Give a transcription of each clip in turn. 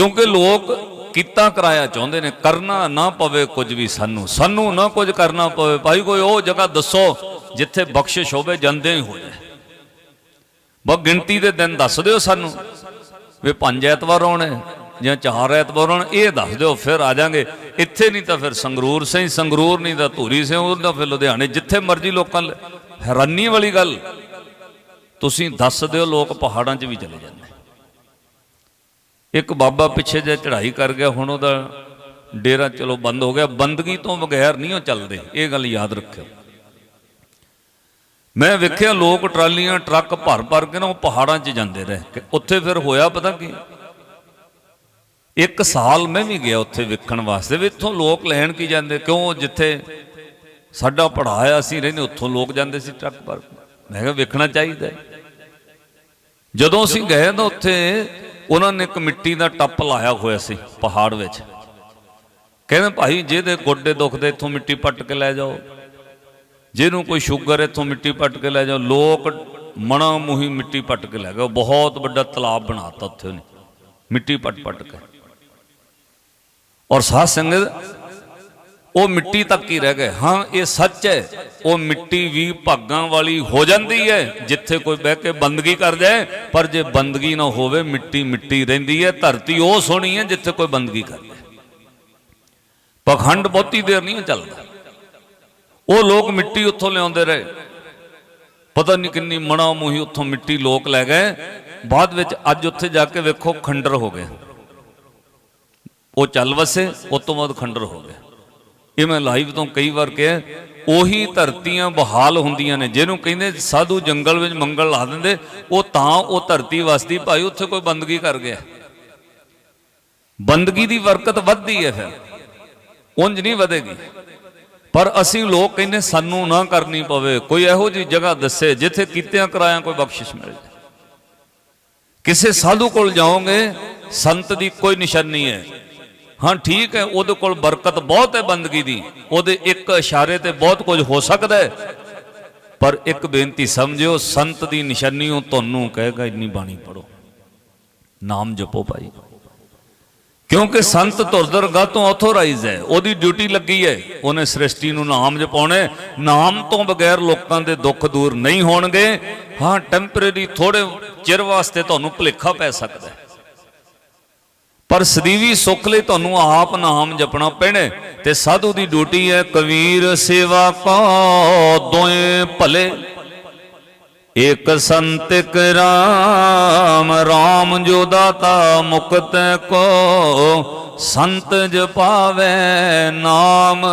ਕਿਉਂਕਿ ਲੋਕ ਕੀਤਾ ਕਰਾਇਆ ਚਾਹੁੰਦੇ ਨੇ, ਕਰਨਾ ਨਾ ਪਵੇ ਕੁਝ ਵੀ ਸਾਨੂੰ ਸਾਨੂੰ ਨਾ ਕੁਝ ਕਰਨਾ ਪਵੇ। ਭਾਈ ਕੋਈ ਉਹ ਜਗ੍ਹਾ ਦੱਸੋ ਜਿੱਥੇ ਬਖਸ਼ਿਸ਼ ਹੋਵੇ, ਜਾਂਦੇ ਹੀ ਹੋ ਜਾਏ ਬਸ ਗਿਣਤੀ ਦੇ ਦਿਨ ਦੱਸ ਦਿਓ ਸਾਨੂੰ ਵੀ ਪੰਜ ਐਤਵਾਰ ਆਉਣੇ ਜਾਂ ਚਾਰ ਐਤਵਾਰ ਆਉਣ, ਇਹ ਦੱਸ ਦਿਓ, ਫਿਰ ਆ ਜਾਾਂਗੇ। ਇੱਥੇ ਨਹੀਂ ਤਾਂ ਫਿਰ ਸੰਗਰੂਰ ਸਹੀ, ਸੰਗਰੂਰ ਨਹੀਂ ਤਾਂ ਧੂਰੀ ਸਿੰਘ ਉਹਦਾ ਫਿਰ ਲੁਧਿਆਣੇ, ਜਿੱਥੇ ਮਰਜ਼ੀ ਲੋਕਾਂ ਲਈ ਹੈਰਾਨੀ ਵਾਲੀ ਗੱਲ। ਤੁਸੀਂ ਦੱਸ ਦਿਓ, ਲੋਕ ਪਹਾੜਾਂ 'ਚ ਵੀ ਚਲੇ ਜਾਂਦੇ। ਇੱਕ ਬਾਬਾ ਪਿੱਛੇ ਜੇ ਚੜ੍ਹਾਈ ਕਰ ਗਿਆ, ਹੁਣ ਉਹਦਾ ਡੇਰਾ ਚਲੋ ਬੰਦ ਹੋ ਗਿਆ। ਬੰਦਗੀ ਤੋਂ ਬਗੈਰ ਨਹੀਂ ਉਹ ਚੱਲਦੇ। ਇਹ ਗੱਲ ਯਾਦ ਰੱਖਿਓ। ਮੈਂ ਵੇਖਿਆ ਲੋਕ ਟਰਾਲੀਆਂ, ਟਰੱਕ ਭਰ ਭਰ ਕੇ ਨਾ ਉਹ ਪਹਾੜਾਂ 'ਚ ਜਾਂਦੇ ਰਹੇ। ਉੱਥੇ ਫਿਰ ਹੋਇਆ ਪਤਾ ਕੀ? ਇੱਕ ਸਾਲ ਮੈਂ ਵੀ ਗਿਆ ਉੱਥੇ ਵੇਖਣ ਵਾਸਤੇ। ਵੀ ਇੱਥੋਂ ਲੋਕ ਲੈਣ ਕੀ ਜਾਂਦੇ? ਕਿਉਂ ਜਿੱਥੇ ਸਾਡਾ ਪੜਾਇਆ ਅਸੀਂ ਰਹਿੰਦੇ, ਉੱਥੋਂ ਲੋਕ ਜਾਂਦੇ ਸੀ ਟਰੱਕ ਭਰ। ਕੇ। ਮੈਂ ਕਿਹਾ ਵੇਖਣਾ ਚਾਹੀਦਾ। ਜਦੋਂ ਅਸੀਂ ਗਏ ਤਾਂ ਉੱਥੇ ਉਹਨਾਂ ਨੇ ਇੱਕ ਮਿੱਟੀ ਦਾ ਟੱਪ ਲਾਇਆ ਹੋਇਆ ਸੀ ਪਹਾੜ ਵਿੱਚ। ਕਹਿੰਦੇ ਭਾਈ, ਜਿਹਦੇ ਗੋਡੇ ਦੁਖਦੇ, ਇੱਥੋਂ ਮਿੱਟੀ ਪੱਟ ਕੇ ਲੈ ਜਾਓ। ਜਿਹਨੂੰ ਕੋਈ ਸ਼ੂਗਰ, ਇੱਥੋਂ ਮਿੱਟੀ ਪੱਟ ਕੇ ਲੈ ਜਾਓ। ਲੋਕ ਮਣਾ ਮੁਹੀ ਮਿੱਟੀ ਪੱਟ ਕੇ ਲੈ ਗਏ। ਬਹੁਤ ਵੱਡਾ ਤਲਾਬ ਬਣਾਤਾ ਉੱਥੇ ਉਹਨੇ। ਮਿੱਟੀ ਪੱਟ ਪੱਟ ਕੇ। ਔਰ ਸਾਧ ਸੰਗਤ ਉਹ ਮਿੱਟੀ ਤੱਕ ਹੀ ਰਹਿ ਗਏ। ਹਾਂ, ਇਹ ਸੱਚ ਹੈ। ਉਹ ਮਿੱਟੀ ਵੀ ਭਾਗਾਂ ਵਾਲੀ ਹੋ ਜਾਂਦੀ ਹੈ, ਜਿੱਥੇ ਕੋਈ ਬਹਿ ਕੇ ਬੰਦਗੀ ਕਰ ਜਾਏ। ਪਰ ਜੇ ਬੰਦਗੀ ਨਾ ਹੋਵੇ, ਮਿੱਟੀ ਮਿੱਟੀ ਰਹਿੰਦੀ ਹੈ, ਧਰਤੀ ਉਹ ਸੋਹਣੀ ਹੈ, ਜਿੱਥੇ ਕੋਈ ਬੰਦਗੀ ਕਰ ਜਾਏ। ਪਖੰਡ ਬਹੁਤੀ ਦੇਰ ਨਹੀਂ ਚੱਲਦਾ। ਉਹ ਲੋਕ ਮਿੱਟੀ ਉੱਥੋਂ ਲਿਆਉਂਦੇ ਰਹੇ। ਪਤਾ ਨਹੀਂ ਕਿੰਨੀ ਮਣਾ ਮੂਹੀ ਉੱਥੋਂ ਮਿੱਟੀ ਲੋਕ ਲੈ ਗਏ। ਬਾਅਦ ਵਿੱਚ ਅੱਜ ਉੱਥੇ ਜਾ ਕੇ ਵੇਖੋ ਖੰਡਰ ਹੋ ਗਏ। ਉਹ ਚੱਲ ਵਸੇ, ਉਸ ਤੋਂ ਬਾਅਦ ਖੰਡਰ ਹੋ ਗਏ। ਇਹ ਮੈਂ ਲਾਈਵ ਤੋਂ ਕਈ ਵਾਰ ਕਿਹਾ, ਉਹੀ ਧਰਤੀਆਂ ਬਹਾਲ ਹੁੰਦੀਆਂ ਨੇ, ਜਿਹਨੂੰ ਕਹਿੰਦੇ ਸਾਧੂ ਜੰਗਲ ਵਿੱਚ ਮੰਗਲ ਲਾ ਦਿੰਦੇ, ਉਹ ਤਾਂ ਉਹ ਧਰਤੀ ਵਸਦੀ, ਭਾਈ ਉੱਥੇ ਕੋਈ ਬੰਦਗੀ ਕਰ ਗਿਆ। ਬੰਦਗੀ ਦੀ ਬਰਕਤ ਵੱਧਦੀ ਹੈ ਫਿਰ, ਉਂਝ ਨਹੀਂ ਵਧੇਗੀ। ਪਰ ਅਸੀਂ ਲੋਕ ਕਹਿੰਦੇ ਸਾਨੂੰ ਨਾ ਕਰਨੀ ਪਵੇ, ਕੋਈ ਇਹੋ ਜੀ ਜਗ੍ਹਾ ਦੱਸੇ, ਜਿੱਥੇ ਕੀਤਿਆਂ ਕਰਾਇਆ ਕੋਈ ਬਖਸ਼ਿਸ਼ ਮਿਲ। ਜਾਏ ਕਿਸੇ ਸਾਧੂ ਕੋਲ ਜਾਓਗੇ, ਸੰਤ ਦੀ ਕੋਈ ਨਿਸ਼ਾਨੀ ਹੈ। ਹਾਂ, ਠੀਕ ਹੈ, ਉਹਦੇ ਕੋਲ ਬਰਕਤ ਬਹੁਤ ਹੈ ਬੰਦਗੀ ਦੀ। ਉਹਦੇ ਇੱਕ ਇਸ਼ਾਰੇ ਤੇ ਬਹੁਤ ਕੁਝ ਹੋ ਸਕਦਾ ਹੈ। ਪਰ ਇੱਕ ਬੇਨਤੀ ਸਮਝਿਓ, ਸੰਤ ਦੀ ਨਿਸ਼ਾਨੀ ਉਹ ਤੁਹਾਨੂੰ ਕਹੇਗਾ, ਇੰਨੀ ਬਾਣੀ ਪੜੋ ਨਾਮ ਜਪੋ ਭਾਈ। ਕਿਉਂਕਿ ਸੰਤ ਤੁਰਦਰਗਾ ਤੋਂ ਆਥੋਰਾਈਜ਼ ਹੈ, ਉਹਦੀ ਡਿਊਟੀ ਲੱਗੀ ਹੈ। ਉਹਨੇ ਸ੍ਰਿਸ਼ਟੀ ਨੂੰ ਨਾਮ ਜਪਾਉਣਾ ਨਾਮ ਤੋਂ ਬਗੈਰ ਲੋਕਾਂ ਦੇ ਦੁੱਖ ਦੂਰ ਨਹੀਂ ਹੋਣਗੇ। ਹਾਂ ਟੈਂਪਰੇਰੀ ਥੋੜੇ ਚਿਰ ਵਾਸਤੇ ਤੁਹਾਨੂੰ ਭੁਲੇਖਾ ਪੈ ਸਕਦਾ ਪਰ ਸਦੀਵੀ ਸੁੱਖ ਲਈ ਤੁਹਾਨੂੰ ਆਪ ਨਾਮ ਜਪਣਾ ਪੈਣਾ ਤੇ ਸਾਧੂ ਦੀ ਡਿਊਟੀ ਹੈ ਕਬੀਰ ਸੇਵਾ ਕੋ ਦੋਏ ਭਲੇ। ਇਕ ਸੰਤ ਰਾਮ ਰਾਮ ਜੋ ਦਾਤਾ ਮੁਕਤ ਕੋ, ਸੰਤ ਜਪਾਵੇ ਨਾਮ।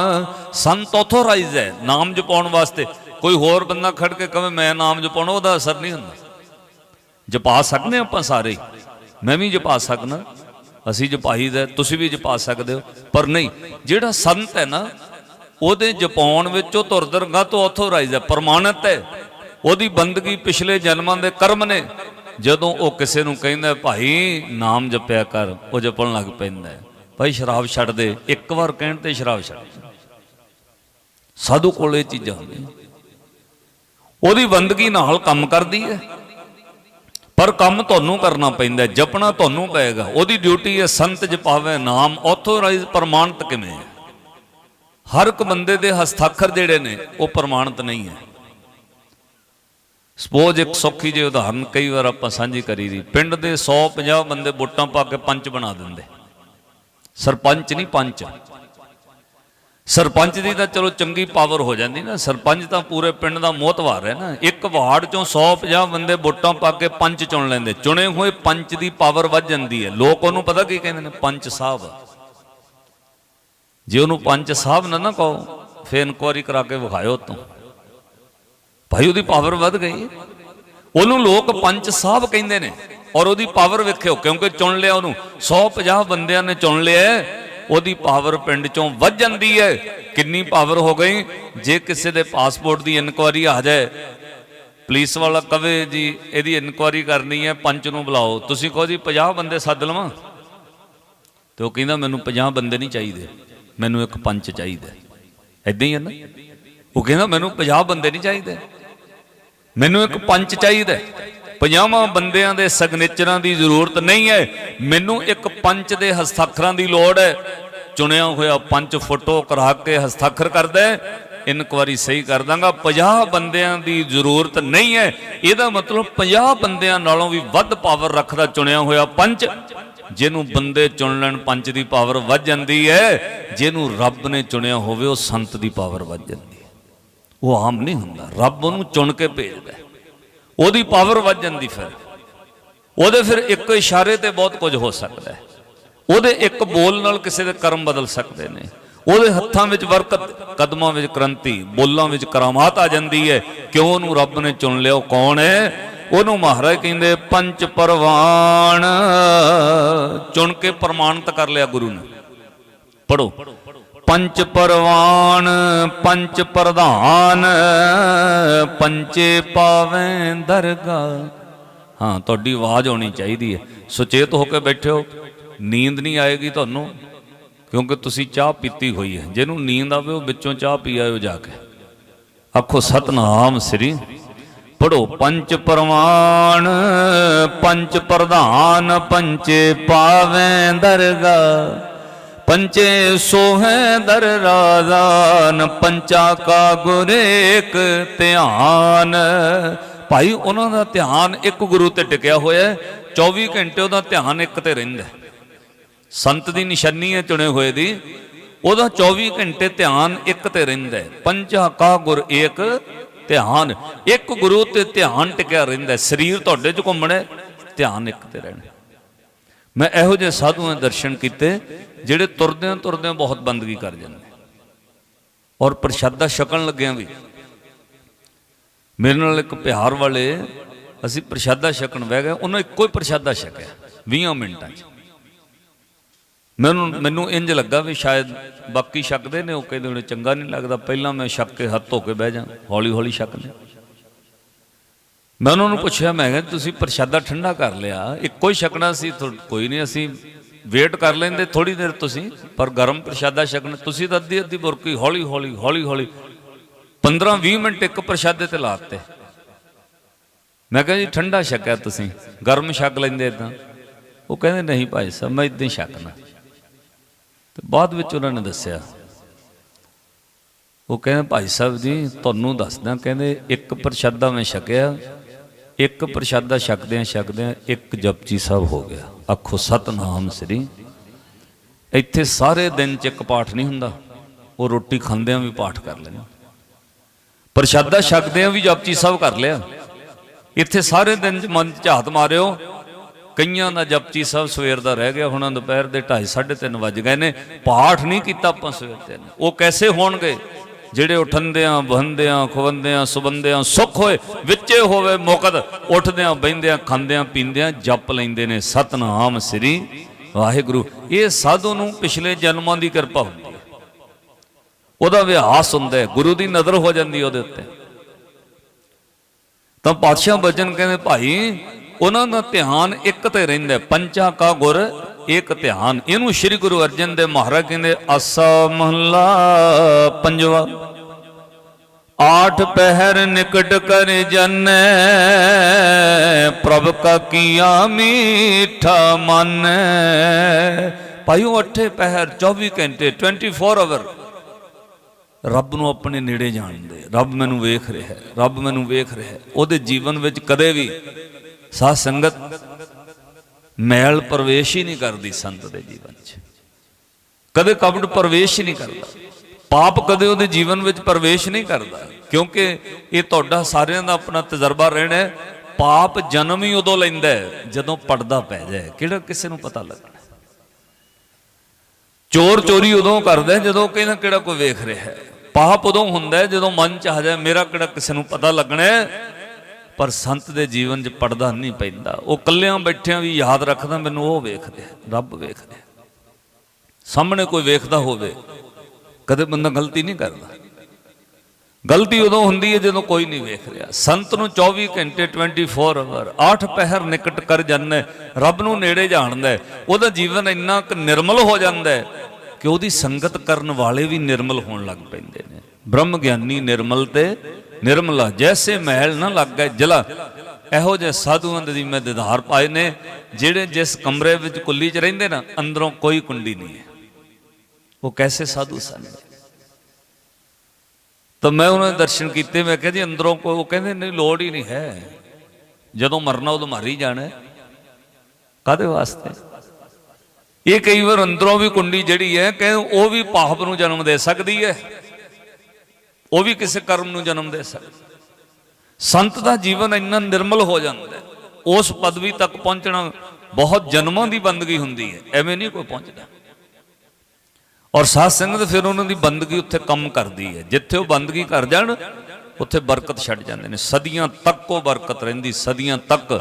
ਸੰਤ ਆਥੋਰਾਈਜ਼ ਹੈ ਨਾਮ ਜਪਾਉਣ ਵਾਸਤੇ। ਕੋਈ ਹੋਰ ਬੰਦਾ ਖੜ ਕੇ ਕਹੇ ਮੈਂ ਨਾਮ ਜਪਾਉਣਾ, ਉਹਦਾ ਅਸਰ ਨਹੀਂ ਹੁੰਦਾ। ਜਪਾ ਸਕਦੇ ਆਪਾਂ ਸਾਰੇ। ਹੀ। ਮੈਂ ਵੀ ਜਪਾ ਸਕਦਾ। ਅਸੀਂ ਜਪਾਈ ਦਾ, ਤੁਸੀਂ ਵੀ ਜਪਾ ਸਕਦੇ ਹੋ, ਪਰ ਨਹੀਂ, ਜਿਹੜਾ ਸੰਤ ਹੈ ਨਾ, ਉਹਦੇ ਜਪਾਉਣ ਵਿੱਚ ਉਹ ਤੁਰਦਰਗਾ ਤੋਂ ਆਥੋਰਾਈਜ਼ ਹੈ, ਪ੍ਰਮਾਣਿਤ ਹੈ। ਉਹਦੀ ਬੰਦਗੀ ਪਿਛਲੇ ਜਨਮਾਂ ਦੇ ਕਰਮ ਨੇ। ਜਦੋਂ ਉਹ ਕਿਸੇ ਨੂੰ ਕਹਿੰਦਾ, ਭਾਈ, ਨਾਮ ਜਪਿਆ ਕਰ, ਉਹ ਜਪਣ ਲੱਗ ਪੈਂਦਾ ਹੈ। ਭਾਈ, ਸ਼ਰਾਬ ਛੱਡ ਦੇ, ਇੱਕ ਵਾਰ ਕਹਿਣ ਤੇ ਸ਼ਰਾਬ ਛੱਡ ਸਾਧੂ ਕੋਲ ਇਹ ਚੀਜ਼ਾਂ ਹੁੰਦੀਆਂ। ਉਹਦੀ ਬੰਦਗੀ ਨਾਲ ਕੰਮ ਕਰਦੀ ਹੈ। ਪਰ ਕੰਮ ਤੁਹਾਨੂੰ ਕਰਨਾ ਪੈਂਦਾ ਜਪਣਾ ਤੁਹਾਨੂੰ ਪਏਗਾ। ਉਹਦੀ ਡਿਊਟੀ ਹੈ ਸੰਤ ਜਪਾਵੇ ਨਾਮ ਆਥੋਰਾਈਜ਼ ਪ੍ਰਮਾਣਿਤ ਕਿਵੇਂ ਹੈ? ਹਰ ਇੱਕ ਬੰਦੇ ਦੇ ਹਸਤਾਖਰ ਜਿਹੜੇ ਨੇ, ਉਹ ਪ੍ਰਮਾਣਿਤ ਨਹੀਂ ਹੈ। ਸਪੋਜ਼ ਇੱਕ ਸੌਖੀ ਜਿਹੀ ਉਦਾਹਰਨ, ਕਈ ਵਾਰ ਆਪਾਂ ਸਾਂਝੀ ਕਰੀ ਦੀ। ਪਿੰਡ ਦੇ 150 ਬੰਦੇ ਵੋਟਾਂ ਪਾ ਕੇ ਪੰਚ ਬਣਾ ਦਿੰਦੇ। ਸਰਪੰਚ ਨਹੀਂ, ਪੰਚ। ਸਰਪੰਚ ਦੀ ਤਾਂ ਚਲੋ ਚੰਗੀ ਪਾਵਰ ਹੋ ਜਾਂਦੀ ਨਾ। ਸਰਪੰਚ ਤਾਂ ਪੂਰੇ ਪਿੰਡ ਦਾ ਮੋਹਤਵਾਰ ਹੈ ਨਾ। ਇੱਕ ਵਾਰਡ ਚੋਂ 150 ਬੰਦੇ ਵੋਟਾਂ ਪਾ ਕੇ ਪੰਚ ਚੁਣ ਲੈਂਦੇ। ਚੁਣੇ ਹੋਏ ਪੰਚ ਦੀ ਪਾਵਰ ਵੱਧ ਜਾਂਦੀ ਹੈ। ਲੋਕ ਉਹਨੂੰ ਪਤਾ ਕੀ ਕਹਿੰਦੇ ਨੇ? ਪੰਚ ਸਾਹਿਬ। ਜੇ ਉਹਨੂੰ ਪੰਚ ਸਾਹਿਬ ਨਾ ਨਾ ਕਹੋ, ਫੇਰ ਇਨਕੁਆਰੀ ਕਰਾ ਕੇ ਵਿਖਾਇਓ ਤੋਂ ਭਾਈ, ਉਹਦੀ ਪਾਵਰ ਵੱਧ ਗਈ ਉਹਨੂੰ ਲੋਕ ਪੰਚ ਸਾਹਿਬ ਕਹਿੰਦੇ ਨੇ। ਔਰ ਉਹਦੀ ਪਾਵਰ ਵੇਖਿਓ, ਕਿਉਂਕਿ ਚੁਣ ਲਿਆ ਉਹਨੂੰ। 150 ਬੰਦਿਆਂ ਨੇ ਚੁਣ ਲਿਆ ਉਹਦੀ ਪਾਵਰ ਪਿੰਡ ਚੋਂ ਵੱਧ ਜਾਂਦੀ ਹੈ। ਕਿੰਨੀ ਪਾਵਰ ਹੋ ਗਈ? ਜੇ ਕਿਸੇ ਦੇ ਪਾਸਪੋਰਟ ਦੀ ਇਨਕੁਆਰੀ ਆ ਜਾਏ ਪੁਲਿਸ ਵਾਲਾ ਕਵੇ ਜੀ, ਇਹਦੀ ਇਨਕੁਆਰੀ ਕਰਨੀ ਹੈ ਪੰਚ ਨੂੰ ਬੁਲਾਓ। ਤੁਸੀਂ ਕਹੋ ਜੀ 50 ਬੰਦੇ ਸੱਦ ਲਵਾਂ? ਤੇ ਉਹ ਕਹਿੰਦਾ, ਮੈਨੂੰ 50 ਬੰਦੇ ਨਹੀਂ ਚਾਹੀਦੇ। ਮੈਨੂੰ ਇੱਕ ਪੰਚ ਚਾਹੀਦਾ। ਐਦਾਂ ਹੀ ਹੈ ਨਾ? ਉਹ ਕਹਿੰਦਾ, ਮੈਨੂੰ 50 ਬੰਦੇ ਨਹੀਂ ਚਾਹੀਦੇ। ਮੈਨੂੰ ਇੱਕ ਪੰਚ ਚਾਹੀਦਾ। ਪੰਜਾਵਾਂ ਬੰਦਿਆਂ ਦੇ ਸਿਗਨੇਚਰਾਂ ਦੀ ਜ਼ਰੂਰਤ ਨਹੀਂ ਹੈ। ਮੈਨੂੰ ਇੱਕ ਪੰਚ ਦੇ ਹਸਤਾਖਰਾਂ ਦੀ ਲੋੜ ਹੈ। ਚੁਣਿਆ ਹੋਇਆ ਪੰਚ ਫੋਟੋ ਕਰਾ ਕੇ ਹਸਤਾਖਰ ਕਰਦਾ ਹੈ। ਇਨਕੁਆਰੀ ਸਹੀ ਕਰ ਦਾਂਗਾ। 50 ਬੰਦਿਆਂ ਦੀ ਜ਼ਰੂਰਤ ਨਹੀਂ ਹੈ। ਇਹਦਾ ਮਤਲਬ 50 ਬੰਦਿਆਂ ਨਾਲੋਂ ਵੀ ਵੱਧ ਪਾਵਰ ਰੱਖਦਾ ਚੁਣਿਆ ਹੋਇਆ ਪੰਚ। ਜਿਹਨੂੰ ਬੰਦੇ ਚੁਣ ਲੈਣ ਪੰਚ ਦੀ ਪਾਵਰ ਵੱਧ ਜਾਂਦੀ ਹੈ। ਜਿਹਨੂੰ ਰੱਬ ਨੇ ਚੁਣਿਆ ਹੋਵੇ, ਉਹ ਸੰਤ ਦੀ ਪਾਵਰ ਵੱਧ ਜਾਂਦੀ ਹੈ। ਉਹ ਆਮ ਨਹੀਂ ਹੁੰਦਾ। ਰੱਬ ਉਹਨੂੰ ਚੁਣ ਕੇ ਭੇਜਦਾ ਉਹਦੀ ਪਾਵਰ ਵੱਧ ਜਾਂਦੀ ਫਿਰ। ਉਹਦੇ ਫਿਰ ਇੱਕ ਇਸ਼ਾਰੇ ਤੇ ਬਹੁਤ ਕੁਝ ਹੋ ਸਕਦਾ ਹੈ। ਉਹਦੇ ਇੱਕ ਬੋਲ ਨਾਲ ਕਿਸੇ ਦੇ ਕਰਮ ਬਦਲ ਸਕਦੇ ਨੇ। ਉਹਦੇ ਹੱਥਾਂ ਵਿੱਚ ਬਰਕਤ ਕਦਮਾਂ ਵਿੱਚ ਕ੍ਰਾਂਤੀ, ਬੋਲਾਂ ਵਿੱਚ ਕਰਾਮਾਤ ਆ ਜਾਂਦੀ ਹੈ। ਕਿਉਂ ਉਹਨੂੰ ਰੱਬ ਨੇ ਚੁਣ ਲਿਆ? ਉਹ ਕੌਣ ਹੈ? ਉਹਨੂੰ ਮਹਾਰਾਜ ਕਹਿੰਦੇ ਪੰਚ ਪਰਵਾਨ ਚੁਣ ਕੇ ਪ੍ਰਮਾਣਿਤ ਕਰ ਲਿਆ ਗੁਰੂ ਨੇ। ਪੜੋ ਪੰਚ ਪਰਵਾਨ, ਪੰਚ ਪ੍ਰਧਾਨ, ਪੰਚੇ ਪਾਵੇਂ ਦਰਗਾ। ਹਾਂ, ਤੁਹਾਡੀ ਆਵਾਜ਼ ਆਉਣੀ ਚਾਹੀਦੀ ਹੈ। ਸੁਚੇਤ ਹੋ ਕੇ ਬੈਠਿਓ ਨੀਂਦ ਨਹੀਂ ਆਏਗੀ ਤੁਹਾਨੂੰ, ਕਿਉਂਕਿ ਤੁਸੀਂ ਚਾਹ ਪੀਤੀ ਹੋਈ ਹੈ। ਜਿਹਨੂੰ ਨੀਂਦ ਆਵੇ, ਉਹ ਵਿੱਚੋਂ ਚਾਹ ਪੀ ਆਇਓ ਜਾ ਕੇ। ਆਖੋ, ਸਤਨਾਮ ਸ੍ਰੀ। ਪੜੋ ਪੰਚ ਪਰਵਾਨ, ਪੰਚ ਪ੍ਰਧਾਨ, ਪੰਚੇ ਪਾਵੇਂ ਦਰਗਾ। ਪੰਚੇ ਸੋਹੈ ਦਰ ਰਾਜ਼ਾਨ ਪੰਚਾ ਕਾ ਗੁਰੇਕ ਧਿਆਨ। ਭਾਈ ਉਹਨਾਂ ਦਾ ਧਿਆਨ ਇੱਕ ਗੁਰੂ ਤੇ ਟਿਕਿਆ ਹੋਇਆ ਹੈ 24 ਘੰਟੇ ਉਹਦਾ ਧਿਆਨ ਇੱਕ ਤੇ ਰਹਿੰਦਾ ਸੰਤ ਦੀ ਨਿਸ਼ਾਨੀ ਹੈ ਚੁਣੇ ਹੋਏ ਦੀ ਉਹਦਾ 24 ਘੰਟੇ ਧਿਆਨ ਇੱਕ ਤੇ ਰਹਿੰਦਾ ਪੰਚਾ ਕਾ ਗੁਰ ਏਕ ਧਿਆਨ। ਇੱਕ ਗੁਰੂ ਤੇ ਧਿਆਨ ਟਿਕਿਆ ਰਹਿੰਦਾ ਸਰੀਰ ਤੁਹਾਡੇ ਚ ਘੁੰਮਣਾ ਹੈ, ਧਿਆਨ ਇੱਕ ਤੇ ਰਹਿਣਾ ਮੈਂ ਇਹੋ ਜਿਹੇ ਸਾਧੂਆਂ ਦੇ ਦਰਸ਼ਨ ਕੀਤੇ, ਜਿਹੜੇ ਤੁਰਦਿਆਂ ਤੁਰਦਿਆਂ ਬਹੁਤ ਬੰਦਗੀ ਕਰ ਜਾਂਦੇ। ਔਰ ਪ੍ਰਸ਼ਾਦਾ ਛਕਣ ਲੱਗਿਆਂ ਵੀ। ਮੇਰੇ ਨਾਲ ਇੱਕ ਪਿਹਾਰ ਵਾਲੇ, ਅਸੀਂ ਪ੍ਰਸ਼ਾਦਾ ਛਕਣ ਬਹਿ ਗਏ, ਉਹਨਾਂ ਇੱਕੋ ਹੀ ਪ੍ਰਸ਼ਾਦਾ ਛਕਿਆ 20 ਮਿੰਟਾਂ 'ਚ। ਮੈਨੂੰ ਮੈਨੂੰ ਇੰਜ ਲੱਗਾ ਵੀ ਸ਼ਾਇਦ ਬਾਕੀ ਛਕਦੇ ਨੇ, ਉਹ ਕਹਿੰਦੇ ਹੁਣ ਚੰਗਾ ਨਹੀਂ ਲੱਗਦਾ, ਪਹਿਲਾਂ ਮੈਂ ਛੱਕ ਕੇ ਹੱਥ ਧੋ ਕੇ ਬਹਿ ਜਾ ਹੌਲੀ ਹੌਲੀ ਛਕ ਲਿਆ ਮੈਂ ਉਹਨਾਂ ਨੂੰ ਪੁੱਛਿਆ, ਮੈਂ ਕਿਹਾ, ਤੁਸੀਂ ਪ੍ਰਸ਼ਾਦਾ ਠੰਡਾ ਕਰ ਲਿਆ, ਇੱਕੋ ਹੀ ਛਕਣਾ ਸੀ, ਥੋ- ਕੋਈ ਨਹੀਂ, ਅਸੀਂ ਵੇਟ ਕਰ ਲੈਂਦੇ ਥੋੜੀ ਦੇਰ ਤੁਸੀਂ, ਪਰ ਗਰਮ ਪ੍ਰਸ਼ਾਦਾ ਛਕਣਾ, ਤੁਸੀਂ ਤਾਂ ਅੱਧੀ ਅੱਧੀ ਬੁਰਕੀ ਹੌਲੀ ਹੌਲੀ ਹੌਲੀ ਹੌਲੀ 15 20 ਮਿੰਟ ਇੱਕ ਪ੍ਰਸ਼ਾਦੇ ਤੇ ਲਾਤੇ ਮੈਂ ਕਿਹਾ, ਜੀ, ਠੰਡਾ ਛਕਿਆ ਤੁਸੀਂ, ਗਰਮ ਛਕ ਲੈਂਦੇ ਇਦਾਂ ਉਹ ਕਹਿੰਦੇ, ਨਹੀਂ ਭਾਈ ਸਾਹਿਬ, ਮੈਂ ਇਦਾਂ ਹੀ ਛਕਣਾ। ਤੇ ਬਾਅਦ ਵਿੱਚ ਉਹਨਾਂ ਨੇ ਦੱਸਿਆ, ਉਹ ਕਹਿੰਦੇ, ਭਾਈ ਸਾਹਿਬ ਜੀ, ਤੁਹਾਨੂੰ ਦੱਸਦਾ, ਕਹਿੰਦੇ ਇੱਕ ਪ੍ਰਸ਼ਾਦਾ ਮੈਂ ਛਕਿਆ ਇੱਕ ਪ੍ਰਸ਼ਾਦਾ ਛਕਦਿਆਂ ਛਕਦਿਆਂ ਇੱਕ ਜਪਜੀ ਸਾਹਿਬ ਹੋ ਗਿਆ। ਆਖੋ, ਸਤਨਾਮ ਸ੍ਰੀ। ਇੱਥੇ ਸਾਰੇ ਦਿਨ ਚ ਇੱਕ ਪਾਠ ਨਹੀਂ ਹੁੰਦਾ। ਉਹ ਰੋਟੀ ਖਾਂਦਿਆਂ ਵੀ ਪਾਠ ਕਰ ਲੈਣਾ ਪ੍ਰਸ਼ਾਦਾ ਛਕਦਿਆਂ ਵੀ ਜਪਜੀ ਸਾਹਿਬ ਕਰ ਲਿਆ। ਇੱਥੇ ਸਾਰੇ ਦਿਨ ਚ ਮਨ ਚ ਝਾਤ ਮਾਰਿਓ। ਕਈਆਂ ਦਾ ਜਪਜੀ ਸਾਹਿਬ ਸਵੇਰ ਦਾ ਰਹਿ ਗਿਆ ਹੁਣ, ਦੁਪਹਿਰ ਦੇ 2:30 3:30 ਵੱਜ ਗਏ ਨੇ। ਪਾਠ ਨਹੀਂ ਕੀਤਾ ਆਪਾਂ ਸਵੇਰ ਤੇ ਉਹ ਕੈਸੇ ਹੋਣਗੇ? ਜਿਹੜੇ ਉਠੰਦਿਆਂ ਬਹੰਦਿਆਂ ਖਵੰਦਿਆਂ ਸੁਬੰਦਿਆਂ ਸੁਖ ਹੋਏ, ਵਿੱਚੇ ਹੋਵੇ ਮੁਕਤ, ਉੱਠਦਿਆਂ ਬੈੰਦਿਆਂ ਖਾਂਦਿਆਂ, ਪੀਂਦਿਆਂ, ਜਪ ਲੈਂਦੇ ਨੇ ਸਤਨਾਮ ਸ੍ਰੀ ਵਾਹਿਗੁਰੂ। ਇਹ ਸਾਧੂ ਨੂੰ ਪਿਛਲੇ ਜਨਮਾਂ ਦੀ ਕਿਰਪਾ ਹੁੰਦੀ ਹੈ। ਉਹਦਾ ਵਿਆਸ ਹੁੰਦਾ ਹੈ, ਗੁਰੂ ਦੀ ਨਜ਼ਰ ਹੋ ਜਾਂਦੀ ਉਹਦੇ ਉੱਤੇ। ਤਾਂ ਪਾਤਸ਼ਾਹ ਬਚਨ ਕਹਿੰਦੇ, ਭਾਈ, ਉਹਨਾਂ ਦਾ ਧਿਆਨ ਇੱਕ ਤੇ ਰਹਿੰਦਾ ਪੰਚਾ ਕਾ ਗੁਰ ਇੱਕ ਧਿਆਨ। ਇਹਨੂੰ ਸ੍ਰੀ ਗੁਰੂ ਅਰਜਨ ਦੇਵ ਮਹਾਰਾਜ ਕਹਿੰਦੇ ਆਸਾ ਮਹਲਾ ਪੰਜਵਾ। ਆਠ ਪਹਿਰ ਨਿਕਟ ਕਰ ਜਨੈ, ਪ੍ਰਭ ਕਾ ਕੀਆ ਮੀਠਾ ਮਨ। ਭਾਈ ਅੱਠੇ ਪਹਿਰ 24 ਘੰਟੇ 24 ਆਵਰ ਰੱਬ ਨੂੰ ਆਪਣੇ ਨੇੜੇ ਜਾਣਦੇ। ਰੱਬ ਮੈਨੂੰ ਵੇਖ ਰਿਹਾ ਹੈ। ਰੱਬ ਮੈਨੂੰ ਵੇਖ ਰਿਹਾ ਹੈ। ਉਹਦੇ ਜੀਵਨ ਵਿੱਚ ਕਦੇ ਵੀ ਸਾਧ ਸੰਗਤ ਮੈਲ ਪ੍ਰਵੇਸ਼ ਹੀ ਨਹੀਂ ਕਰਦੀ ਸੰਤ ਦੇ ਜੀਵਨ 'ਚ। ਕਦੇ ਕਪਟ ਪ੍ਰਵੇਸ਼ ਹੀ ਨਹੀਂ ਕਰਦਾ। ਪਾਪ ਕਦੇ ਉਹਦੇ ਜੀਵਨ ਵਿੱਚ ਪ੍ਰਵੇਸ਼ ਨਹੀਂ ਕਰਦਾ। ਕਿਉਂਕਿ ਇਹ ਤੁਹਾਡਾ ਸਾਰਿਆਂ ਦਾ ਆਪਣਾ ਤਜਰਬਾ ਰਹਿਣਾ ਹੈ। ਪਾਪ ਜਨਮ ਹੀ ਉਦੋਂ ਲੈਂਦਾ ਜਦੋਂ ਪੜਦਾ ਪੈ ਜਾਏ। ਕਿਹੜਾ ਕਿਸੇ ਨੂੰ ਪਤਾ ਲੱਗਣਾ? ਚੋਰ ਚੋਰੀ ਉਦੋਂ ਕਰਦਾ ਜਦੋਂ ਕਹਿੰਦਾ ਕਿਹੜਾ ਕੋਈ ਵੇਖ ਰਿਹਾ ਹੈ। ਪਾਪ ਉਦੋਂ ਹੁੰਦਾ ਜਦੋਂ ਮਨ ਚ ਆ ਜਾਏ, ਮੇਰਾ ਕਿਹੜਾ ਕਿਸੇ ਨੂੰ ਪਤਾ ਲੱਗਣਾ ਪਰ ਸੰਤ ਦੇ ਜੀਵਨ 'ਚ ਪੜਦਾ ਨਹੀਂ ਪੈਂਦਾ। ਉਹ ਕੱਲਿਆਂ ਬੈਠਿਆਂ ਵੀ ਯਾਦ ਰੱਖਦਾ, ਮੈਨੂੰ ਉਹ ਵੇਖਦੇ ਰੱਬ ਵੇਖਦੇ ਸਾਹਮਣੇ ਕੋਈ ਵੇਖਦਾ ਹੋਵੇ, ਕਦੇ ਬੰਦਾ ਗਲਤੀ ਨਹੀਂ ਕਰਦਾ। ਗਲਤੀ ਉਦੋਂ ਹੁੰਦੀ ਹੈ ਜਦੋਂ ਕੋਈ ਨਹੀਂ ਵੇਖ ਰਿਹਾ। ਸੰਤ ਨੂੰ 24 ਘੰਟੇ 24 ਆਵਰ 8 ਪਹਿਰ ਨਿਕਟ ਕਰ ਜਾਂਦਾ, ਰੱਬ ਨੂੰ ਨੇੜੇ ਜਾਣਦਾ। ਉਹਦਾ ਜੀਵਨ ਇੰਨਾ ਕੁ ਨਿਰਮਲ ਹੋ ਜਾਂਦਾ ਕਿ ਉਹਦੀ ਸੰਗਤ ਕਰਨ ਵਾਲੇ ਵੀ ਨਿਰਮਲ ਹੋਣ ਲੱਗ ਪੈਂਦੇ ਨੇ। ਬ੍ਰਹਮ ਗਿਆਨੀ ਨਿਰਮਲ ਤੇ ਨਿਰਮਲਾ, ਜੈਸੇ ਮਹਿਲ ਨਾ ਲੱਗ ਗਏ ਜਲਾ। ਇਹੋ ਜਿਹੇ ਸਾਧੂਆਂ ਦੇ ਮੈਂ ਦਿਦਾਰ ਪਾਏ ਨੇ, ਜਿਹੜੇ ਜਿਸ ਕਮਰੇ ਵਿੱਚ ਕੁੱਲੀ 'ਚ ਰਹਿੰਦੇ ਨਾ, ਅੰਦਰੋਂ ਕੋਈ ਕੁੰਡੀ ਨਹੀਂ ਹੈ। ਉਹ ਕੈਸੇ ਸਾਧੂ ਸਨ? ਤਾਂ ਮੈਂ ਉਹਨਾਂ ਦੇ ਦਰਸ਼ਨ ਕੀਤੇ, ਮੈਂ ਕਿਹਾ ਜੀ, ਅੰਦਰੋਂ ਕੋਈ, ਉਹ ਕਹਿੰਦੇ, ਨਹੀਂ, ਲੋੜ ਹੀ ਨਹੀਂ ਹੈ। ਜਦੋਂ ਮਰਨਾ, ਉਦੋਂ ਮਰ ਹੀ ਜਾਣਾ ਹੈ। ਕਾਹਦੇ ਵਾਸਤੇ? ਇਹ ਕਈ ਵਾਰ ਅੰਦਰੋਂ ਵੀ ਕੁੰਡੀ ਜਿਹੜੀ ਹੈ ਕਿ ਉਹ ਵੀ ਪਾਪ ਨੂੰ ਜਨਮ ਦੇ ਸਕਦੀ ਹੈ। ਉਹ ਵੀ ਕਿਸੇ ਕਰਮ ਨੂੰ ਜਨਮ ਦੇ ਸਕਦਾ। ਸੰਤ ਦਾ ਜੀਵਨ ਇੰਨਾ ਨਿਰਮਲ ਹੋ ਜਾਂਦਾ ਉਸ ਪਦਵੀ ਤੱਕ ਪਹੁੰਚਣਾ ਬਹੁਤ ਜਨਮਾਂ ਦੀ ਬੰਦਗੀ ਹੁੰਦੀ ਹੈ, ਐਵੇਂ ਨਹੀਂ ਕੋਈ ਪਹੁੰਚਦਾ। ਔਰ ਸਾਧ ਸੰਗਤ ਫਿਰ ਉਹਨਾਂ ਦੀ ਬੰਦਗੀ ਉੱਥੇ ਕੰਮ ਕਰਦੀ ਹੈ, ਜਿੱਥੇ ਉਹ ਬੰਦਗੀ ਕਰ ਜਾਣ, ਉੱਥੇ ਬਰਕਤ ਛੱਡ ਜਾਂਦੇ ਨੇ। ਸਦੀਆਂ ਤੱਕ ਉਹ ਬਰਕਤ ਰਹਿੰਦੀ, ਸਦੀਆਂ ਤੱਕ।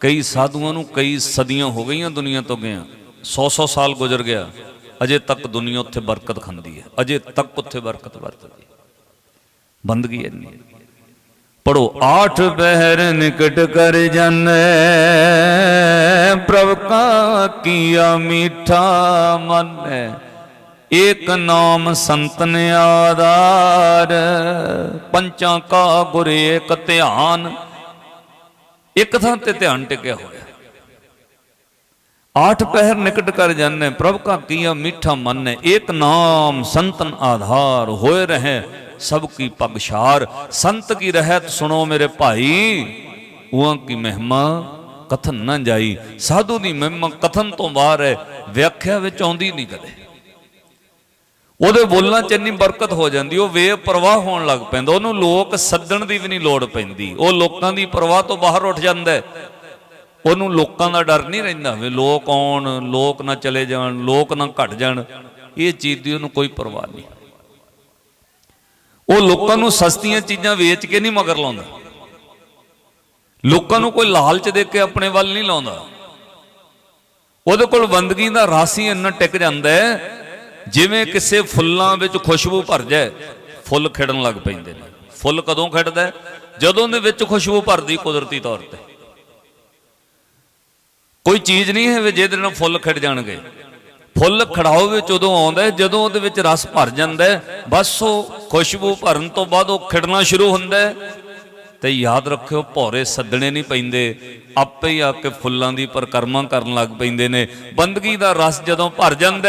ਕਈ ਸਾਧੂਆਂ ਨੂੰ ਕਈ ਸਦੀਆਂ ਹੋ ਗਈਆਂ ਦੁਨੀਆ ਤੋਂ ਗਿਆ 100-100 ਸਾਲ ਗੁਜ਼ਰ ਗਿਆ, ਅਜੇ ਤੱਕ ਦੁਨੀਆ ਉੱਥੇ ਬਰਕਤ ਖਾਂਦੀ ਹੈ, ਅਜੇ ਤੱਕ ਉੱਥੇ ਬਰਕਤ ਵਰਤਦੀ ਹੈ। ਬੰਦਗੀ ਇੰਨੀ ਪੜੋ ਆਠ ਪਹਿਰ ਨਿਕਟ ਕਰ ਜਾਣੈ ਪ੍ਰਭ ਕਾ ਕੀਆ ਮੀਠਾ ਮਨੈ ਏਕ ਨਾਮ ਸੰਤਨ ਆਧਾਰ। ਪੰਚਾਂ ਕਾ ਗੁਰ ਏਕ ਧਿਆਨ। ਇੱਕ ਥਾਂ ਤੇ ਧਿਆਨ ਟਿਕਿਆ ਹੋਇਆ। ਆਠ ਪਹਿਰ ਨਿਕਟ ਕਰ ਜਾਣੈ ਪ੍ਰਭ ਕਾ ਕੀਆ ਮੀਠਾ ਮਨੈ ਏਕ ਨਾਮ ਸੰਤਨ ਆਧਾਰ। ਹੋਏ ਰਹੇ ਸਭ ਕੀ ਪਗਸ਼ਾਰ ਸੰਤ ਕੀ ਰਹਿਤ ਸੁਣੋ ਮੇਰੇ ਭਾਈ। ਉਹਾਂ ਕੀ ਮਹਿਮਾ ਕਥਨ ਨਾ ਜਾਈ, ਸਾਧੂ ਦੀ ਮਹਿਮਾ ਕਥਨ ਤੋਂ ਬਾਹਰ ਹੈ, ਵਿਆਖਿਆ ਵਿੱਚ ਆਉਂਦੀ ਨਹੀਂ ਕਦੇ। ਉਹਦੇ ਬੋਲਣਾ ਚ ਇੰਨੀ ਬਰਕਤ ਹੋ ਜਾਂਦੀ, ਉਹ ਵੇ ਪ੍ਰਵਾਹ ਹੋਣ ਲੱਗ ਪੈਂਦਾ, ਉਹਨੂੰ ਲੋਕ ਸੱਦਣ ਦੀ ਵੀ ਨਹੀਂ ਲੋੜ ਪੈਂਦੀ। ਉਹ ਲੋਕਾਂ ਦੀ ਪ੍ਰਵਾਹ ਤੋਂ ਬਾਹਰ ਉੱਠ ਜਾਂਦਾ ਹੈ। ਉਹਨੂੰ ਲੋਕਾਂ ਦਾ ਡਰ ਨਹੀਂ ਰਹਿੰਦਾ ਵੀ ਲੋਕ ਆਉਣ, ਲੋਕ ਨਾ ਚਲੇ ਜਾਣ, ਲੋਕ ਨਾ ਘਟ ਜਾਣ। ਇਹ ਚੀਜ਼ ਦੀ ਉਹਨੂੰ ਕੋਈ ਪਰਵਾਹ ਨਹੀਂ। ਉਹ ਲੋਕਾਂ ਨੂੰ ਸਸਤੀਆਂ ਚੀਜ਼ਾਂ ਵੇਚ ਕੇ ਨਹੀਂ ਮਗਰ ਲਾਉਂਦਾ। ਲੋਕਾਂ ਨੂੰ ਕੋਈ ਲਾਲਚ ਦੇ ਕੇ ਆਪਣੇ ਵੱਲ ਨਹੀਂ ਲਾਉਂਦਾ। ਉਹਦੇ ਕੋਲ ਬੰਦਗੀ ਦਾ ਰਾਸੀ ਇੰਨਾ ਟਿਕ ਜਾਂਦਾ ਹੈ, ਜਿਵੇਂ ਕਿਸੇ ਫੁੱਲਾਂ ਵਿੱਚ ਖੁਸ਼ਬੂ ਭਰ ਜਾਏ, ਫੁੱਲ ਖਿੜਨ ਲੱਗ ਪੈਂਦੇ ਨੇ। ਫੁੱਲ ਕਦੋਂ ਖਿੜਦਾ ਜਦੋਂ ਦੇ ਵਿੱਚ ਖੁਸ਼ਬੂ ਭਰਦੀ ਕੁਦਰਤੀ ਤੌਰ ਤੇ। ਕੋਈ ਚੀਜ਼ ਨਹੀਂ ਹੈ ਵੀ ਜਿਹਦੇ ਨਾਲ ਫੁੱਲ ਖਿੜ ਜਾਣਗੇ। ਫੁੱਲ ਖੜਾਓ ਵਿੱਚ ਉਦੋਂ ਆਉਂਦਾ ਜਦੋਂ ਉਹਦੇ ਵਿੱਚ ਰਸ ਭਰ ਜਾਂਦਾ ਬਸ ਉਹ ਖੁਸ਼ਬੂ ਭਰਨ ਤੋਂ ਬਾਅਦ ਉਹ ਖਿੜਨਾ ਸ਼ੁਰੂ ਹੁੰਦਾ ਹੈ। ਤੇ ਯਾਦ ਰੱਖਿਓ, ਭੌਰੇ ਸੱਦਣੇ ਨਹੀਂ ਪੈਂਦੇ, ਆਪੇ ਹੀ ਆ ਕੇ ਫੁੱਲਾਂ ਦੀ ਪਰਕਰਮਾ ਕਰਨ ਲੱਗ ਪੈਂਦੇ ਨੇ। ਬੰਦਗੀ ਦਾ ਰਸ ਜਦੋਂ ਭਰ ਜਾਂਦਾ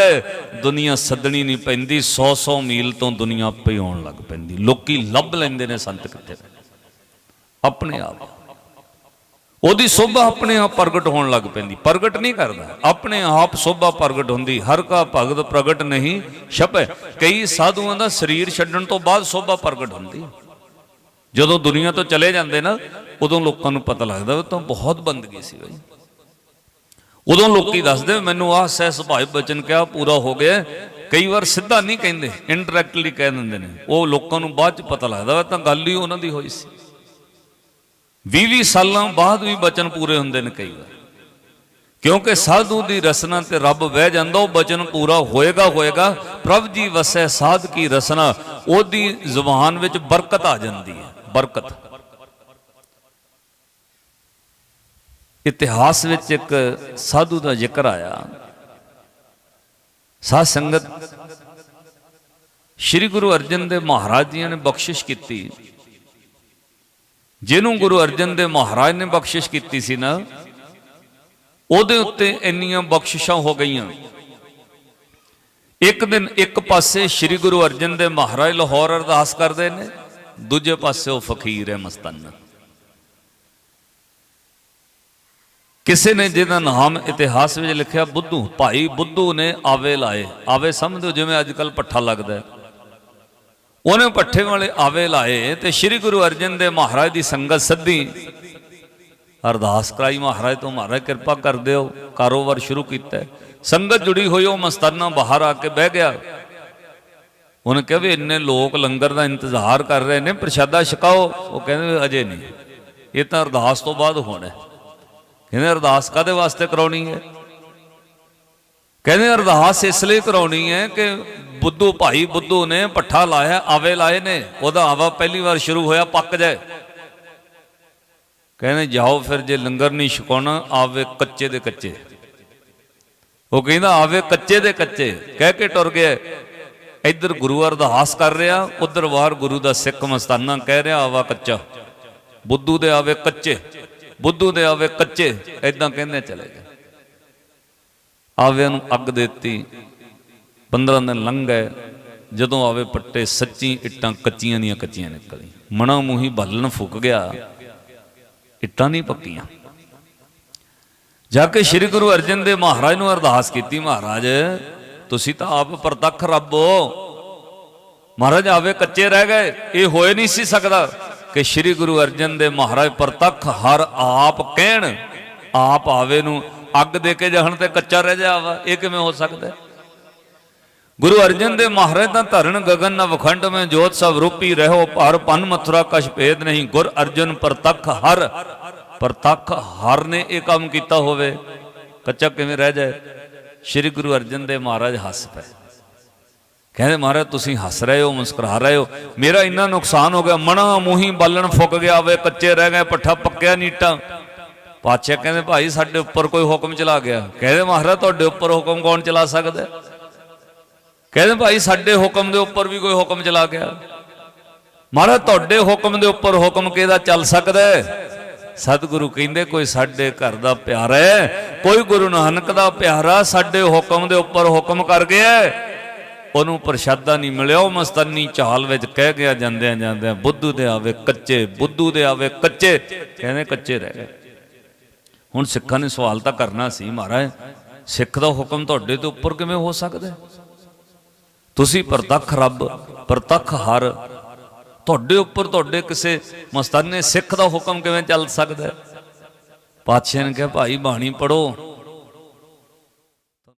ਦੁਨੀਆ ਸੱਦਣੀ ਨਹੀਂ ਪੈਂਦੀ 100-100 ਮੀਲ ਤੋਂ ਦੁਨੀਆ ਆਪੇ ਆਉਣ ਲੱਗ ਪੈਂਦੀ। ਲੋਕੀ ਲੱਭ ਲੈਂਦੇ ਨੇ ਸੰਤ ਕਿੱਥੇ? ਆਪਣੇ ਆਪ। ਉਹਦੀ ਸੋਭਾ ਆਪਣੇ ਆਪ ਪ੍ਰਗਟ ਹੋਣ ਲੱਗ ਪੈਂਦੀ, ਪ੍ਰਗਟ ਨਹੀਂ ਕਰਦਾ। ਆਪਣੇ ਆਪ ਸੋਭਾ ਪ੍ਰਗਟ ਹੁੰਦੀ, ਹਰ ਕਾ ਭਗਤ ਪ੍ਰਗਟ ਨਹੀਂ ਛਪੈ। ਕਈ ਸਾਧੂਆਂ ਦਾ ਸਰੀਰ ਛੱਡਣ ਤੋਂ ਬਾਅਦ ਸੋਭਾ ਪ੍ਰਗਟ ਹੁੰਦੀ ਜਦੋਂ ਦੁਨੀਆ ਤੋਂ ਚਲੇ ਜਾਂਦੇ ਨਾ, ਉਦੋਂ ਲੋਕਾਂ ਨੂੰ ਪਤਾ ਲੱਗਦਾ, ਉਹ ਤਾਂ ਬਹੁਤ ਬੰਦਗੀ ਸੀ ਬਈ। ਉਦੋਂ ਲੋਕੀ ਦੱਸਦੇ, ਮੈਨੂੰ ਆਹ ਸਹਿ ਸੁਭਾਅ ਬਚਨ ਕਿਹਾ ਪੂਰਾ ਹੋ ਗਿਆ ਕਈ ਵਾਰ ਸਿੱਧਾ ਨਹੀਂ ਕਹਿੰਦੇ ਇਨਡਾਇਰੈਕਟਲੀ ਕਹਿ ਦਿੰਦੇ ਨੇ। ਉਹ ਲੋਕਾਂ ਨੂੰ ਬਾਅਦ ਚ ਪਤਾ ਲੱਗਦਾ ਵਾ ਤਾਂ ਗੱਲ ਹੀ ਉਹਨਾਂ ਦੀ ਹੋਈ ਸੀ। 20-20 ਸਾਲਾਂ ਬਾਅਦ ਵੀ ਬਚਨ ਪੂਰੇ ਹੁੰਦੇ ਨੇ ਕਈ ਵਾਰ। ਕਿਉਂਕਿ ਸਾਧੂ ਦੀ ਰਸਨਾ ਤੇ ਰੱਬ ਵਹਿ ਜਾਂਦਾ, ਉਹ ਬਚਨ ਪੂਰਾ ਹੋਏਗਾ ਹੋਏਗਾ। ਪ੍ਰਭ ਜੀ ਵਸੈ ਸਾਧ ਕੀ ਰਸਨਾ, ਉਹਦੀ ਜ਼ੁਬਾਨ ਵਿੱਚ ਬਰਕਤ ਆ ਜਾਂਦੀ ਹੈ, ਬਰਕਤ। ਇਤਿਹਾਸ ਵਿੱਚ ਇੱਕ ਸਾਧੂ ਦਾ ਜ਼ਿਕਰ ਆਇਆ। ਸਾਧ ਸੰਗਤ, ਸ੍ਰੀ ਗੁਰੂ ਅਰਜਨ ਦੇਵ ਮਹਾਰਾਜ ਜੀ ਨੇ ਬਖਸ਼ਿਸ਼ ਕੀਤੀ। ਜਿਹਨੂੰ ਗੁਰੂ ਅਰਜਨ ਦੇ ਮਹਾਰਾਜ ਨੇ ਬਖਸ਼ਿਸ਼ ਕੀਤੀ ਸੀ ਨਾ, ਉਹਦੇ ਉੱਤੇ ਇੰਨੀਆਂ ਬਖਸ਼ਿਸ਼ਾਂ ਹੋ ਗਈਆਂ। ਇੱਕ ਦਿਨ ਇੱਕ ਪਾਸੇ ਸ੍ਰੀ ਗੁਰੂ ਅਰਜਨ ਦੇ ਮਹਾਰਾਜ ਲਾਹੌਰ ਅਰਦਾਸ ਕਰਦੇ ਨੇ, ਦੂਜੇ ਪਾਸੇ ਉਹ ਫਕੀਰ ਹੈ ਮਸਤਨ ਕਿਸੇ ਨੇ ਜਿਹਦਾ ਨਾਮ ਇਤਿਹਾਸ ਵਿੱਚ ਲਿਖਿਆ, ਬੁੱਧੂ, ਭਾਈ ਬੁੱਧੂ ਨੇ ਆਵੇ ਲਾਏ। ਆਵੇ ਸਮਝੋ ਜਿਵੇਂ ਅੱਜ ਕੱਲ ਪੱਠਾ ਲੱਗਦਾ ਹੈ। ਉਹਨੇ ਪੱਠੇ ਵਾਲੇ ਆਵੇ ਲਾਏ ਤੇ ਸ੍ਰੀ ਗੁਰੂ ਅਰਜਨ ਦੇਵ ਮਹਾਰਾਜ ਦੀ ਸੰਗਤ ਸੱਦੀ। ਅਰਦਾਸ ਕਰਾਈ ਮਹਾਰਾਜ ਤੋਂ, ਮਹਾਰਾਜ ਕਿਰਪਾ ਕਰ ਦਿਓ, ਕਾਰੋਬਾਰ ਸ਼ੁਰੂ ਕੀਤਾ। ਸੰਗਤ ਜੁੜੀ ਹੋਈ, ਉਹ ਮਸਤਾਨਾ ਬਾਹਰ ਆ ਕੇ ਬਹਿ ਗਿਆ। ਉਹਨੇ ਕਿਹਾ ਵੀ ਇੰਨੇ ਲੋਕ ਲੰਗਰ ਦਾ ਇੰਤਜ਼ਾਰ ਕਰ ਰਹੇ ਨੇ, ਪ੍ਰਸ਼ਾਦਾ ਛਕਾਓ। ਉਹ ਕਹਿੰਦੇ ਅਜੇ ਨਹੀਂ। ਇਹ ਤਾਂ ਅਰਦਾਸ ਤੋਂ ਬਾਅਦ ਹੋਣਾ। ਹੈ। ਕਹਿੰਦੇ ਅਰਦਾਸ ਕਾਦੇ ਵਾਸਤੇ ਕਰਾਉਣੀ ਹੈ? ਕਹਿੰਦੇ ਅਰਦਾਸ ਇਸ ਲਈ ਕਰਾਉਣੀ ਹੈ ਕਿ ਬੁੱਧੂ ਭਾਈ ਬੁੱਧੂ ਨੇ ਪੱਠਾ ਲਾਇਆ, ਆਵੇ ਲਾਏ ਨੇ, ਉਹਦਾ ਆਵਾ ਪਹਿਲੀ ਵਾਰ ਸ਼ੁਰੂ ਹੋਇਆ, ਪੱਕ ਜਾਏ। ਕਹਿੰਦੇ ਜਾਓ ਫਿਰ ਜੇ ਲੰਗਰ ਨਹੀਂ ਛਕਾਉਣਾ, ਆਵੇ ਕੱਚੇ ਦੇ ਕੱਚੇ। ਉਹ ਕਹਿੰਦਾ ਆਵੇ ਕੱਚੇ ਦੇ ਕੱਚੇ, ਕਹਿ ਕੇ ਟੁਰ ਗਿਆ। ਇੱਧਰ ਗੁਰੂ ਅਰਦਾਸ ਕਰ ਰਿਹਾ, ਉਧਰ ਵਾਰ ਗੁਰੂ ਦਾ ਸਿੱਖ ਮਸਤਾਨਾ ਕਹਿ ਰਿਹਾ, ਆਵਾ ਕੱਚਾ। ਬੁੱਧੂ ਦੇ ਆਵੇ ਕੱਚੇ, ਬੁੱਧੂ ਦੇ ਆਵੇ ਕੱਚੇ ਐਦਾਂ ਕਹਿੰਦੇ ਚਲੇ ਗਏ। ਆਵੇ ਨੂੰ ਅੱਗ ਦਿੱਤੀ 15 ਦਿਨ ਲੰਘ ਗਏ ਜਦੋਂ ਆਵੇ ਪੱਟੇ ਸੱਚੀ ਇੱਟਾਂ ਕੱਚੀਆਂ ਦੀਆਂ ਕੱਚੀਆਂ ਨਿਕਲੀ ਮਣਾ ਮੂੰਹੀ ਬਾਲਣ ਫੁੱਕ ਗਿਆ। ਇੱਟਾਂ ਨਹੀਂ ਪੱਕੀਆਂ। ਜਾ ਕੇ ਸ੍ਰੀ ਗੁਰੂ ਅਰਜਨ ਦੇਵ ਮਹਾਰਾਜ ਨੂੰ ਅਰਦਾਸ ਕੀਤੀ, ਮਹਾਰਾਜ, ਤੁਸੀਂ ਤਾਂ ਆਪ ਪ੍ਰਤੱਖ ਰੱਬ ਹੋ। ਮਹਾਰਾਜ, ਆਵੇ ਕੱਚੇ ਰਹਿ ਗਏ। ਇਹ ਹੋਏ ਨਹੀਂ ਸੀ ਸਕਦਾ ਕਿ ਸ੍ਰੀ ਗੁਰੂ ਅਰਜਨ ਦੇਵ ਮਹਾਰਾਜ ਪ੍ਰਤੱਖ ਹਰ ਆਪ ਕਹਿਣ। ਆਪ ਆਵੇ ਨੂੰ ਅੱਗ ਦੇ ਕੇ ਜਹਣ ਤੇ ਕੱਚਾ ਰਹਿ ਜਾਵਾ ਇਹ ਕਿਵੇਂ ਹੋ ਸਕਦਾ ਗੁਰੂ ਅਰਜਨ ਦੇ ਮਹਾਰਾਜ ਤਾਂ ਧਰਨ ਗਗਨ ਨਾ ਵਖੰਡ ਮੈਂ ਜੋਤ ਸਭ ਰੂਪੀ ਰਹੋ, ਪਰ ਪਨ ਮਥੁਰਾ ਕਛ ਭੇਦ ਨਹੀਂ। ਗੁਰ ਅਰਜਨ ਪ੍ਰਤੱਖ ਹਰ ਪ੍ਰਤੱਖ ਹਰ ਨੇ ਇਹ ਕੰਮ ਕੀਤਾ ਹੋਵੇ। ਕੱਚਾ ਕਿਵੇਂ ਰਹਿ ਜਾਏ? ਸ੍ਰੀ ਗੁਰੂ ਅਰਜਨ ਦੇ ਮਹਾਰਾਜ ਹੱਸ ਪਏ। ਕਹਿੰਦੇ, ਮਹਾਰਾਜ, ਤੁਸੀਂ ਹੱਸ ਰਹੇ ਹੋ, ਮੁਸਕਰਾ ਰਹੇ ਹੋ। ਮੇਰਾ ਇੰਨਾ ਨੁਕਸਾਨ ਹੋ ਗਿਆ ਮਣਾ ਮੂੰਹੀ ਬਾਲਣ ਫੁੱਕ ਗਿਆ ਵੇ, ਕੱਚੇ ਰਹਿ ਗਏ, ਪੱਠਾ ਪੱਕਿਆ ਨੀਟਾਂ। ਪਾਤਸ਼ਾਹ ਕਹਿੰਦੇ, ਭਾਈ, ਸਾਡੇ ਉੱਪਰ ਕੋਈ ਹੁਕਮ ਚਲਾ ਗਿਆ। ਕਹਿੰਦੇ, ਮਹਾਰਾਜ, ਤੁਹਾਡੇ ਉੱਪਰ ਹੁਕਮ ਕੌਣ ਚਲਾ ਸਕਦਾ? ਕਹਿੰਦੇ, ਭਾਈ, ਸਾਡੇ ਹੁਕਮ ਦੇ ਉੱਪਰ ਵੀ ਕੋਈ ਹੁਕਮ ਚਲਾ ਗਿਆ। ਮਹਾਰਾਜ, ਤੁਹਾਡੇ ਹੁਕਮ ਦੇ ਉੱਪਰ ਹੁਕਮ ਕਿਹਦਾ ਚੱਲ ਸਕਦਾ ਸਤਿਗੁਰੂ ਕਹਿੰਦੇ, ਕੋਈ ਸਾਡੇ ਘਰ ਦਾ ਪਿਆਰਾ ਹੈ, ਕੋਈ ਗੁਰੂ ਨਾਨਕ ਦਾ ਪਿਆਰਾ ਸਾਡੇ ਹੁਕਮ ਦੇ ਉੱਪਰ ਹੁਕਮ ਕਰ ਗਿਆ ਉਹਨੂੰ ਪ੍ਰਸ਼ਾਦਾ ਨਹੀਂ ਮਿਲਿਆ, ਉਹ ਮਸਤਨੀ ਚਾਲ ਵਿੱਚ ਕਹਿ ਗਿਆ ਜਾਂਦਿਆਂ ਜਾਂਦਿਆਂ ਬੁੱਧੂ ਦੇ ਆਵੇ ਕੱਚੇ, ਬੁੱਧੂ ਦੇ ਆਵੇ ਕੱਚੇ। ਕਹਿੰਦੇ, ਕੱਚੇ ਰਹਿ ਗਏ। ਹੁਣ ਸਿੱਖਾਂ ਨੇ ਸਵਾਲ ਤਾਂ ਕਰਨਾ ਸੀ ਮਹਾਰਾਜ, ਸਿੱਖ ਦਾ ਹੁਕਮ ਤੁਹਾਡੇ ਤੋਂ ਉੱਪਰ ਕਿਵੇਂ ਹੋ ਸਕਦਾ ਤੁਸੀਂ ਪ੍ਰਤੱਖ ਰੱਬ, ਪ੍ਰਤੱਖ ਹਰ, ਤੁਹਾਡੇ ਉੱਪਰ ਤੁਹਾਡੇ ਕਿਸੇ ਮਸਤਾਨੇ ਸਿੱਖ ਦਾ ਹੁਕਮ ਕਿਵੇਂ ਚੱਲ ਸਕਦਾ ਪਾਤਸ਼ਾਹ ਨੇ ਕਿਹਾ, ਭਾਈ ਬਾਣੀ ਪੜੋ